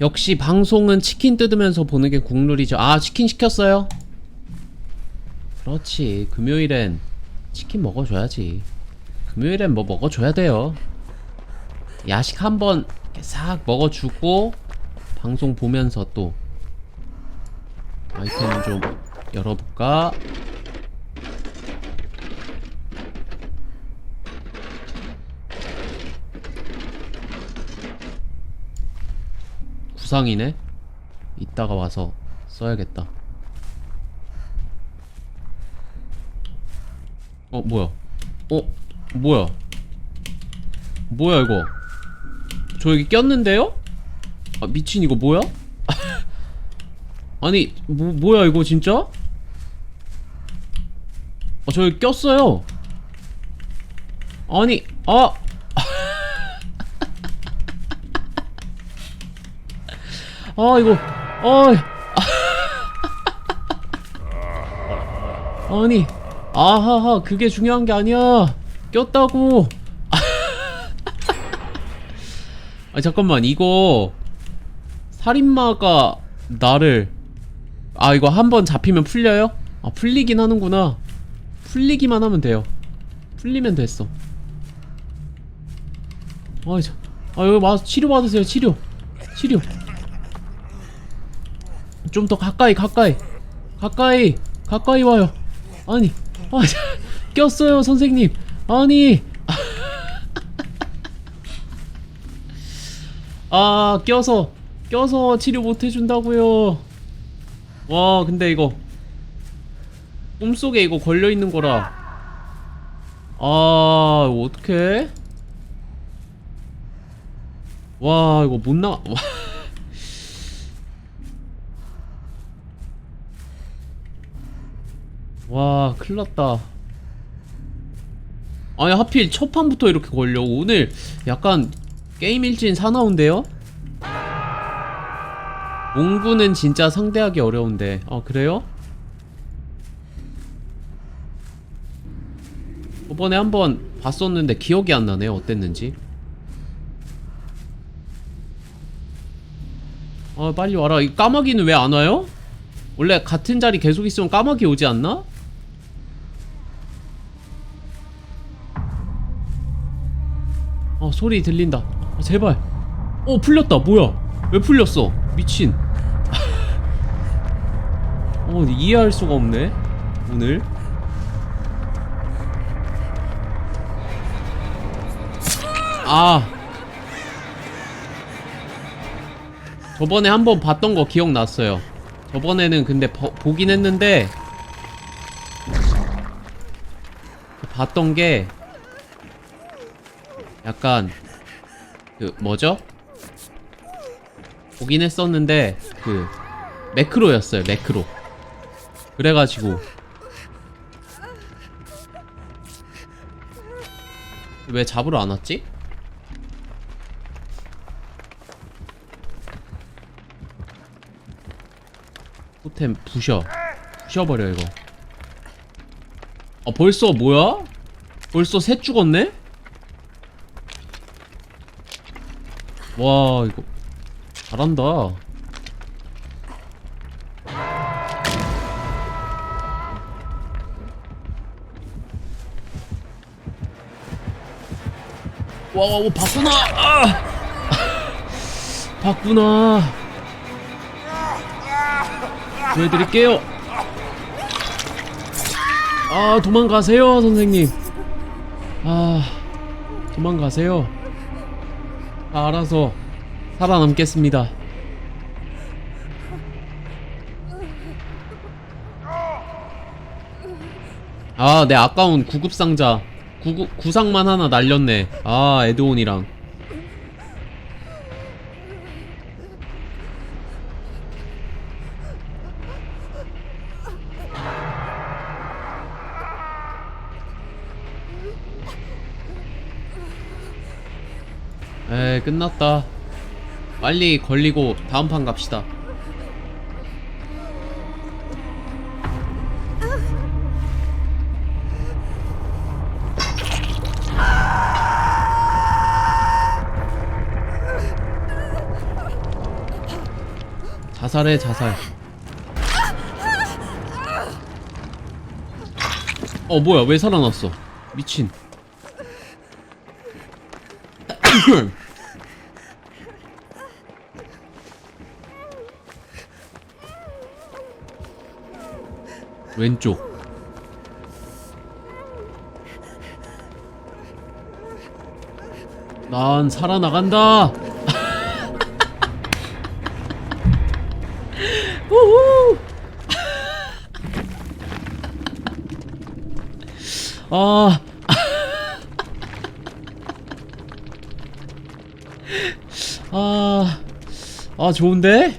역시 방송은 치킨 뜯으면서 보는 게 국룰이죠. 아, 치킨 시켰어요? 그렇지. 금요일엔 치킨 먹어줘야지. 금요일엔 뭐 먹어줘야 돼요. 야식 한번 싹 먹어주고 방송 보면서 또 아이템 좀 열어볼까? 구상이네? 이따가 와서 써야겠다. 어, 뭐야? 어, 뭐야? 뭐야, 이거? 저 여기 꼈는데요? 아, 미친, 이거 뭐야? 아니, 뭐, 뭐야, 이거 진짜? 아, 저 여기 꼈어요. 아니, 아! 아 이거 아 아니 아하하 그게 중요한 게 아니야. 꼈다고. 아 잠깐만 이거 살인마가 나를 아 이거 한 번 잡히면 풀려요? 아 풀리긴 하는구나. 풀리기만 하면 돼요. 풀리면 됐어. 아이 저, 아 여기 와서 치료 받으세요 치료. 치료 좀 더 가까이 가까이. 가까이 가까이 와요. 아니 아 자, 꼈어요 선생님. 아니. 아 껴서 껴서 치료 못 해준다고요. 와 근데 이거 꿈속에 이거 걸려있는 거라. 아 이거 어떡해? 와 이거 못 나가. 와. 와 큰일났다 아니 하필 첫 판부터 이렇게 걸려 오늘 약간 게임 일진 사나운데요? 몽구는 진짜 상대하기 어려운데 아 그래요? 저번에 한번 봤었는데 기억이 안 나네요 어땠는지 아 빨리 와라 이 까마귀는 왜 안 와요? 원래 같은 자리 계속 있으면 까마귀 오지 않나? 아 소리 들린다. 아, 제발. 어 풀렸다. 뭐야? 왜 풀렸어? 미친. 어 이해할 수가 없네. 오늘. 아. 저번에 한번 봤던 거 기억났어요. 저번에는 근데 버- 보긴 했는데 봤던 게 약간 그 뭐죠? 보긴 했었는데 그 매크로였어요 매크로 그래가지고 왜 잡으러 안 왔지? 토템 부셔 부셔버려 이거 아 벌써 뭐야? 벌써 셋 죽었네? 와 이거. 잘한다. 와, 와, 와 봤구나. 아! 봤구나. 구해드릴게요. 아 도망가세요 선생님. 아 도망가세요. 아, 알아서 살아남겠습니다. 아, 내 아까운 구급상자. 구, 구상만 하나 날렸네. 아, 에드온이랑. 에이 끝났다. 빨리 걸리고 다음 판 갑시다. 자살해 자살. 어 뭐야? 왜 살아났어? 미친 왼쪽. 난 살아나간다. 우후. 아 아, 아 좋은데?